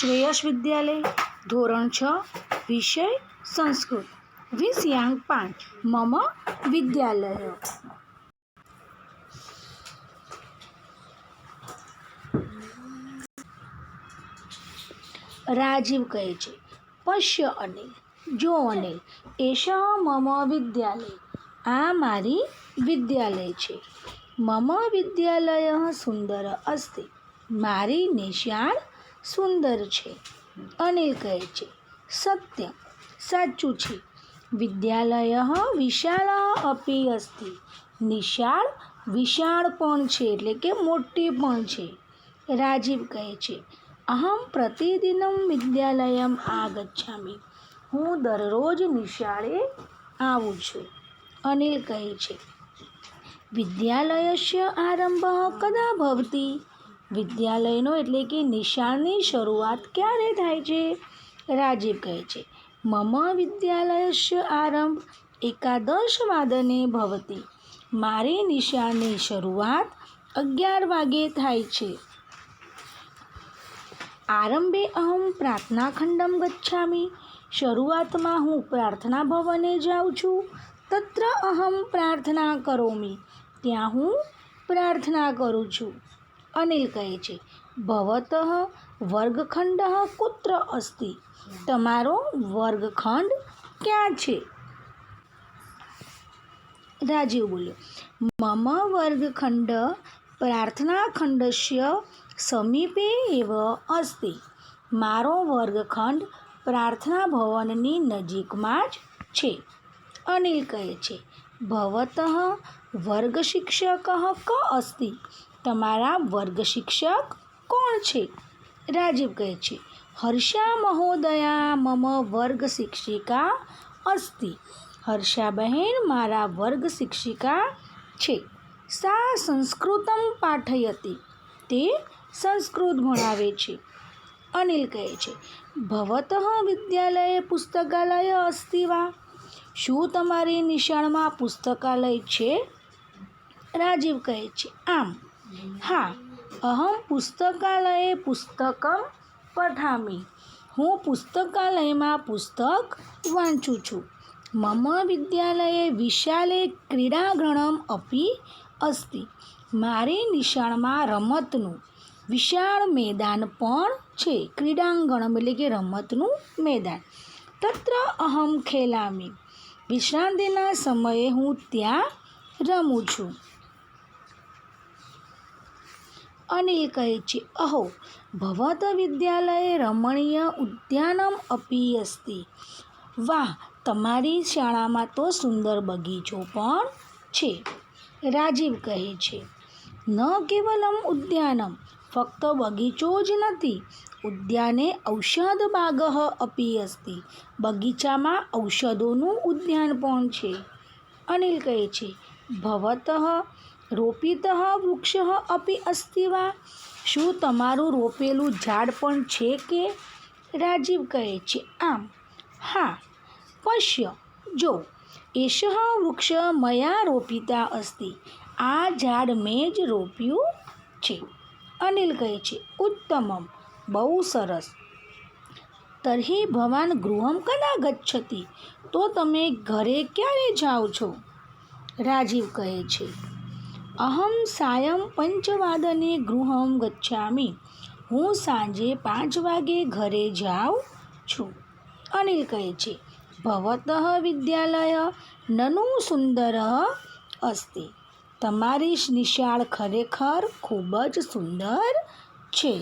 શ્રેયસ વિદ્યાલય, ધોરણ છ, વિષય, સંસ્કૃત. વિષયાંક પાંચ મમ વિદ્યાલય. રાજીવ કહે છે, પશ્ય અનિલ, જો અનિલ એષ મમ વિદ્યાલય? આ મારી વિદ્યાલય છે. મમ વિદ્યાલય સુંદર અસ્તિ મારી નિશાળ સુંદર છે, અનિલ કહે છે, સત્ય, સાચું છે. વિદ્યાલય વિશાળ અપી અસ્તિ. નિશાળ વિશાળ પણ છે, એટલે કે મોટી પણ છે. રાજીવ કહે છે, અહમ પ્રતિદિનમ વિદ્યાલયમ આગચ્છામિ. હું દરરોજ નિશાળે આવું છું. અનિલ કહે છે વિદ્યાલયસ્ય આરંભ કદા ભવતી? વિદ્યાલયનો એટલે કે નિશાળની શરૂઆત ક્યારે થાય છે? રાજીવ કહે છે, મમ વિદ્યાલયસ્ય આરંભ એકાદશ વાદને ભવતી. મારી નિશાળની શરૂઆત અગિયાર વાગે થાય છે. આરંભે અહમ પ્રાર્થના ખંડમ ગચ્છામિ. શરૂઆતમાં હું પ્રાર્થના ભવને જાઉં છું. તત્ર અહમ પ્રાર્થના કરોમી. ત્યાં હું પ્રાર્થના કરું છું. અનિલ કહે છે, ભવત વર્ગખંડ કુત્ર અસ્તિ? તમારો વર્ગખંડ ક્યાં છે? રાજીવ બોલ્યો, મમ વર્ગખંડ પ્રાર્થનાખંડસ્ય સમીપે એવ અસ્તિ. મારો વર્ગખંડ પ્રાર્થના ભવનની નજીકમાં જ છે. અનિલ કહે છે, ભવત વર્ગ શિક્ષક ક અસ્તિ? તમારા વર્ગ શિક્ષક કોણ છે? રાજીવ કહે છે, હર્ષા મહોદયા, મમ વર્ગ શિક્ષિકા અસ્તિ. હર્ષાબહેન મારા વર્ગ શિક્ષિકા છે. સા સંસ્કૃતમ પાઠયતી. તે સંસ્કૃત ભણાવે છે. અનિલ કહે છે, ભવત વિદ્યાલયે પુસ્તકાલય અસ્તિ વા. શું તમારી નિશાળમાં પુસ્તકાલય છે? રાજીવ કહે છે, આમ હા, અહમ પુસ્તકાલયે પુસ્તકમ પઠામી. હું પુસ્તકાલયમાં પુસ્તક વાંચું છું. મમ વિદ્યાલયે વિશાલે ક્રીડાગણમ અપી અસ્તિ. મારી નિશાળમાં રમતનું વિશાળ મેદાન પણ છે. ક્રીડાંગણમ એટલે કે રમતનું મેદાન. તત્ર અહમ ખેલામી. વિશ્રાંતિના સમયે હું ત્યાં રમું છું. અનિલ કહે છે, અહો, ભવત વિદ્યાલયે રમણીય ઉદ્યાનમ અપી અસ્તિ વાહ, તમારી શાળામાં તો સુંદર બગીચો પણ છે, રાજીવ કહે છે. ન કેવલમ ઉદ્યાનમ, ફક્ત બગીચો જ નથી, ઉદ્યાને ઔષધ બાગહ અપી અસ્તિ બગીચામાં ઔષધોનું ઉદ્યાન પણ છે. અનિલ કહે છે, ભવત રોપિત વૃક્ષ અપી અસ્તિ વા? શું તમારું રોપેલું ઝાડ પણ છે કે? રાજીવ કહે છે, આમ. હા, પશ્ય. જો એષ વૃક્ષ મયા રોપિતા અસ્તિ. આ ઝાડ મેં જ રોપ્યું છે. અનિલ કહે છે, ઉત્તમમ. બહુ સરસ. તર્હિ ભવાન ગૃહમ કદા ગચ્છતી? તો તમે ઘરે ક્યારે જાઓ છો? રાજીવ કહે છે અહમ સાયમ પંચવાદને ગૃહમ ગચ્છામિ હું સાંજે પાંચ વાગે ઘરે જાઉં છું। અનિલ કહે છે, ભવત વિદ્યાલય નનુ સુંદર અસ્તિ। તમારી નિશાળ ખરેખર ખૂબ જ સુંદર છે।